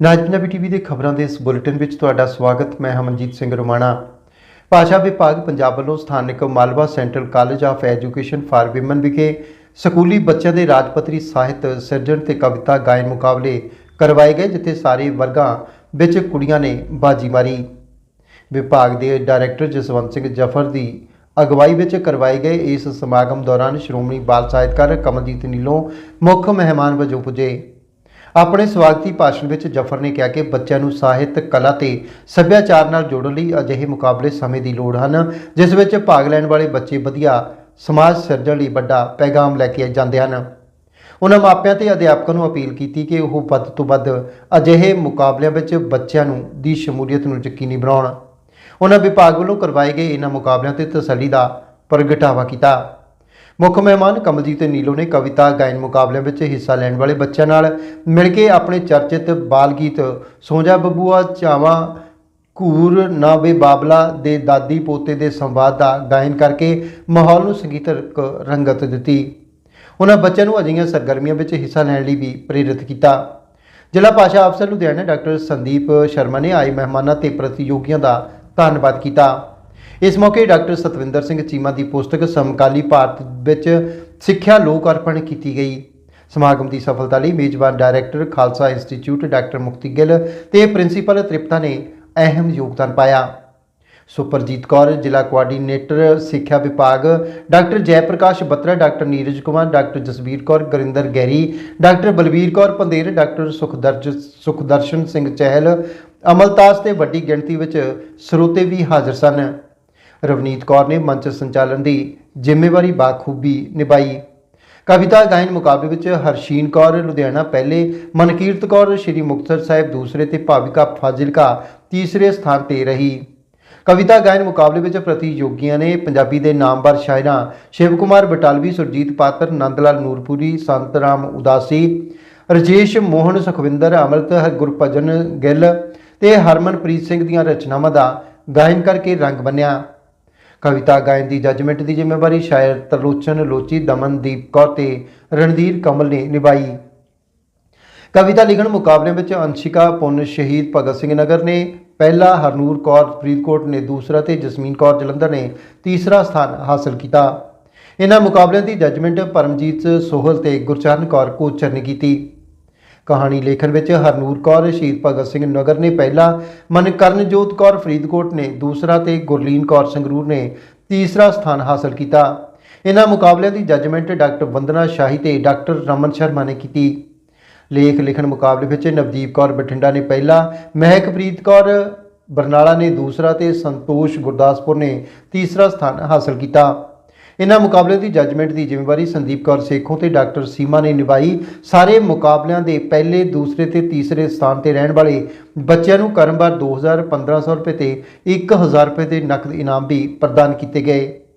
ਨਾਜ Punjabi TV ਦੇ ਖਬਰਾਂ ਦੇ ਇਸ ਬੁਲੇਟਿਨ ਵਿੱਚ ਤੁਹਾਡਾ ਸਵਾਗਤ, ਮੈਂ ਹਮਨਜੀਤ ਸਿੰਘ ਰੋਮਾਣਾ। ਭਾਸ਼ਾ ਵਿਭਾਗ ਪੰਜਾਬ ਵੱਲੋਂ ਸਥਾਨਕ Malwa central college of education for women ਵਿਖੇ ਸਕੂਲੀ ਬੱਚਿਆਂ ਦੇ ਰਾਜਪੱਤਰੀ ਸਾਹਿਤ ਸਿਰਜਣ ਤੇ ਕਵਿਤਾ ਗਾਇਨ ਮੁਕਾਬਲੇ ਕਰਵਾਏ ਗਏ, ਜਿੱਥੇ ਸਾਰੇ ਵਰਗਾਂ ਵਿੱਚ ਕੁੜੀਆਂ ਨੇ ਬਾਜੀ ਮਾਰੀ। ਵਿਭਾਗ ਦੇ ਡਾਇਰੈਕਟਰ ਜਸਵੰਤ ਸਿੰਘ ਜਫਰ ਦੀ ਅਗਵਾਈ ਵਿੱਚ ਕਰਵਾਏ ਗਏ ਇਸ ਸਮਾਗਮ ਦੌਰਾਨ ਸ਼੍ਰੋਮਣੀ ਬਾਲ ਸਾਹਿਤਕਾਰ ਕਮਲਜੀਤ ਨੀਲੋਂ ਮੁੱਖ ਮਹਿਮਾਨ ਵਜੋਂ ਪੁੱਜੇ। ਆਪਣੇ ਸਵਾਗਤੀ ਭਾਸ਼ਣ ਵਿੱਚ ਜਫਰ ਨੇ ਕਿਹਾ ਕਿ ਬੱਚਿਆਂ ਨੂੰ ਸਾਹਿਤ, ਕਲਾ ਤੇ ਸੱਭਿਆਚਾਰ ਨਾਲ ਜੋੜਨ ਲਈ ਅਜਿਹੇ ਮੁਕਾਬਲੇ ਸਮੇਂ ਦੀ ਲੋੜ ਹਨ, ਜਿਸ ਵਿੱਚ ਭਾਗ ਲੈਣ ਵਾਲੇ ਬੱਚੇ ਵਧੀਆ ਸਮਾਜ ਸਿਰਜਣ ਲਈ ਵੱਡਾ ਪੈਗਾਮ ਲੈ ਕੇ ਜਾਂਦੇ ਹਨ। ਉਹਨਾਂ ਮਾਪਿਆਂ ਤੇ ਅਧਿਆਪਕਾਂ ਨੂੰ ਅਪੀਲ ਕੀਤੀ ਕਿ ਉਹ ਵੱਧ ਤੋਂ ਵੱਧ ਅਜਿਹੇ ਮੁਕਾਬਲਿਆਂ ਵਿੱਚ ਬੱਚਿਆਂ ਨੂੰ ਦੀ ਸ਼ਮੂਲੀਅਤ ਨੂੰ ਯਕੀਨੀ ਬਣਾਉਣ। ਉਹਨਾਂ ਵਿਭਾਗ ਵੱਲੋਂ ਕਰਵਾਏ ਗਏ ਇਹਨਾਂ ਮੁਕਾਬਲਿਆਂ ਤੇ ਤਸੱਲੀ ਦਾ ਪ੍ਰਗਟਾਵਾ ਕੀਤਾ। ਮੁੱਖ ਮਹਿਮਾਨ ਕਮਲਜੀਤ ਨੀਲੋ ਨੇ ਕਵਿਤਾ ਗਾਇਨ ਮੁਕਾਬਲਿਆਂ ਵਿੱਚ ਹਿੱਸਾ ਲੈਣ ਵਾਲੇ ਬੱਚਿਆਂ ਨਾਲ ਮਿਲ ਕੇ ਆਪਣੇ ਚਰਚਿਤ ਬਾਲ ਗੀਤ ਸੋਜਾ ਬੱਬੂਆ, ਚਾਵਾ, ਘੂਰ, ਨਾ ਵੇ ਬਾਬਲਾ ਦੇ ਦਾਦੀ ਪੋਤੇ ਦੇ ਸੰਵਾਦ ਦਾ ਗਾਇਨ ਕਰਕੇ ਮਾਹੌਲ ਨੂੰ ਸੰਗੀਤਕ ਰੰਗਤ ਦਿੱਤੀ। ਉਹਨਾਂ ਬੱਚਿਆਂ ਨੂੰ ਅਜਿਹੀਆਂ ਸਰਗਰਮੀਆਂ ਵਿੱਚ ਹਿੱਸਾ ਲੈਣ ਲਈ ਵੀ ਪ੍ਰੇਰਿਤ ਕੀਤਾ। ਜ਼ਿਲ੍ਹਾ ਭਾਸ਼ਾ ਅਫਸਰ ਲੁਧਿਆਣਾ ਡਾਕਟਰ ਸੰਦੀਪ ਸ਼ਰਮਾ ਨੇ ਆਏ ਮਹਿਮਾਨਾਂ ਤੇ ਪ੍ਰਤੀਯੋਗੀਆਂ ਦਾ ਧੰਨਵਾਦ ਕੀਤਾ। ਇਸ ਮੌਕੇ ਡਾਕਟਰ ਸਤਵਿੰਦਰ ਸਿੰਘ ਚੀਮਾ ਦੀ ਪੁਸਤਕ ਸਮਕਾਲੀ ਭਾਰਤ ਵਿੱਚ ਸਿੱਖਿਆ ਲੋਕ ਅਰਪਣ ਕੀਤੀ ਗਈ। ਸਮਾਗਮ ਦੀ ਸਫਲਤਾ ਲਈ ਮੇਜ਼ਬਾਨ ਡਾਇਰੈਕਟਰ ਖਾਲਸਾ ਇੰਸਟੀਚਿਊਟ ਡਾਕਟਰ ਮੁਕਤੀ ਗਿੱਲ ਤੇ ਪ੍ਰਿੰਸੀਪਲ ਤ੍ਰਿਪਤਾ ਨੇ ਅਹਿਮ ਯੋਗਦਾਨ ਪਾਇਆ। ਸੁਪਰਜੀਤ ਕੌਰ, ਜ਼ਿਲ੍ਹਾ ਕੋਆਰਡੀਨੇਟਰ, ਸਿੱਖਿਆ ਵਿਭਾਗ doctor Jai Prakash Batra, doctor Neeraj Kumar, doctor Jasvir Kaur, Gurinder Gary doctor Balbir Kaur Pander doctor ਸੁਖਦਰਜ Sukhdarshan Singh Chahal, Amaltas ਤੇ ਵੱਡੀ ਗਿਣਤੀ ਵਿੱਚ ਸਰੋਤੇ ਵੀ ਹਾਜ਼ਰ ਸਨ। ਰਵਨੀਤ ਕੌਰ ਨੇ ਮੰਚ ਸੰਚਾਲਨ ਦੀ ਜ਼ਿੰਮੇਵਾਰੀ ਬਾਖੂਬੀ ਨਿਭਾਈ। ਕਵਿਤਾ ਗਾਇਨ ਮੁਕਾਬਲੇ ਵਿੱਚ ਹਰਸ਼ੀਨ ਕੌਰ, ਲੁਧਿਆਣਾ ਪਹਿਲੇ, ਮਨਕੀਰਤ ਕੌਰ, ਸ਼੍ਰੀ ਮੁਕਤਸਰ ਸਾਹਿਬ ਦੂਸਰੇ ਤੇ ਭਾਵਿਕਾ ਫਾਜ਼ਿਲਕਾ ਤੀਸਰੇ ਸਥਾਨ ਤੇ ਰਹੀ। ਕਵਿਤਾ ਗਾਇਨ ਮੁਕਾਬਲੇ ਵਿੱਚ ਪ੍ਰਤੀਯੋਗੀਆਂ ਨੇ ਪੰਜਾਬੀ ਦੇ ਨਾਮਵਰ ਸ਼ਾਇਰਾਂ ਸ਼ਿਵ ਕੁਮਾਰ ਬਟਾਲਵੀ, ਸੁਰਜੀਤ ਪਾਤਰ ਨੰਦ ਲਾਲ ਨੂਰਪੁਰੀ ਸੰਤ ਰਾਮ ਉਦਾਸੀ, ਰਜੇਸ਼ ਮੋਹਨ, ਸੁਖਵਿੰਦਰ ਅਮਰਤ ਗੁਰਭਜਨ ਗਿੱਲ ਤੇ ਹਰਮਨਪ੍ਰੀਤ ਸਿੰਘ ਦੀਆਂ ਰਚਨਾਵਾਂ ਦਾ ਗਾਇਨ ਕਰਕੇ ਰੰਗ ਬੰਨਿਆ। ਕਵਿਤਾ ਗਾਇਨ ਦੀ ਜੱਜਮੈਂਟ ਦੀ ਜ਼ਿੰਮੇਵਾਰੀ ਸ਼ਾਇਰ ਤਰਲੋਚਨ ਲੋਚੀ, ਦਮਨਦੀਪ ਕੌਰ ਤੇ ਰਣਧੀਰ ਕਮਲ ਨੇ ਨਿਭਾਈ। ਕਵਿਤਾ ਲਿਖਣ ਮੁਕਾਬਲੇ ਵਿੱਚ ਅੰਸ਼ਿਕਾ ਪੁੰਨ ਸ਼ਹੀਦ ਭਗਤ ਸਿੰਘ ਨਗਰ ਨੇ ਪਹਿਲਾ ਹਰਨੂਰ ਕੌਰ ਫਰੀਦਕੋਟ ਨੇ ਦੂਸਰਾ ਤੇ ਜਸਮੀਨ ਕੌਰ ਜਲੰਧਰ ਨੇ ਤੀਸਰਾ ਸਥਾਨ ਹਾਸਲ ਕੀਤਾ। ਇਹਨਾਂ ਮੁਕਾਬਲਿਆਂ ਦੀ ਜੱਜਮੈਂਟ ਪਰਮਜੀਤ ਸੋਹਲ ਤੇ ਗੁਰਚਰਨ ਕੌਰ ਕੋਚਰ ਨੇ ਕੀਤੀ। ਕਹਾਣੀ ਲੇਖਣ ਵਿੱਚ ਹਰਨੂਰ ਕੌਰ, ਸ਼ਹੀਦ ਭਗਤ ਸਿੰਘ ਨਗਰ ਨੇ ਪਹਿਲਾ ਮਨਕਰਨਜੋਤ ਕੌਰ ਫਰੀਦਕੋਟ ਨੇ, ਦੂਸਰਾ ਤੇ ਗੁਰਲੀਨ ਕੌਰ ਸੰਗਰੂਰ ਨੇ ਤੀਸਰਾ ਸਥਾਨ ਹਾਸਲ ਕੀਤਾ। ਇਹਨਾਂ ਮੁਕਾਬਲਿਆਂ ਦੀ ਜੱਜਮੈਂਟ ਡਾਕਟਰ ਵੰਦਨਾ ਸ਼ਾਹੀ ਤੇ ਡਾਕਟਰ ਰਮਨ ਸ਼ਰਮਾ ਨੇ ਕੀਤੀ। ਲੇਖ ਲਿਖਣ ਮੁਕਾਬਲੇ ਵਿੱਚ ਨਵਦੀਪ ਕੌਰ ਬਠਿੰਡਾ ਨੇ ਪਹਿਲਾ, ਮਹਿਕਪ੍ਰੀਤ ਕੌਰ ਬਰਨਾਲਾ ਨੇ ਦੂਸਰਾ ਤੇ ਸੰਤੋਸ਼ ਗੁਰਦਾਸਪੁਰ ਨੇ ਤੀਸਰਾ ਸਥਾਨ ਹਾਸਲ ਕੀਤਾ। ਇਹਨਾਂ ਮੁਕਾਬਲਿਆਂ ਦੀ ਜੱਜਮੈਂਟ ਦੀ ਜ਼ਿੰਮੇਵਾਰੀ ਸੰਦੀਪ ਕੌਰ ਸੇਖੋਂ ਤੇ ਡਾਕਟਰ ਸੀਮਾ ਨੇ ਨਿਭਾਈ। ਸਾਰੇ ਮੁਕਾਬਲਿਆਂ ਦੇ ਪਹਿਲੇ, ਦੂਸਰੇ ਤੇ ਤੀਸਰੇ ਸਥਾਨ ਤੇ ਰਹਿਣ ਵਾਲੇ ਬੱਚਿਆਂ ਨੂੰ ਕਰਮਵਾਰ 2000 1500 ਰੁਪਏ ਤੇ 1000 ਰੁਪਏ ਦੇ ਨਕਦ ਇਨਾਮ ਵੀ ਪ੍ਰਦਾਨ ਕੀਤੇ ਗਏ।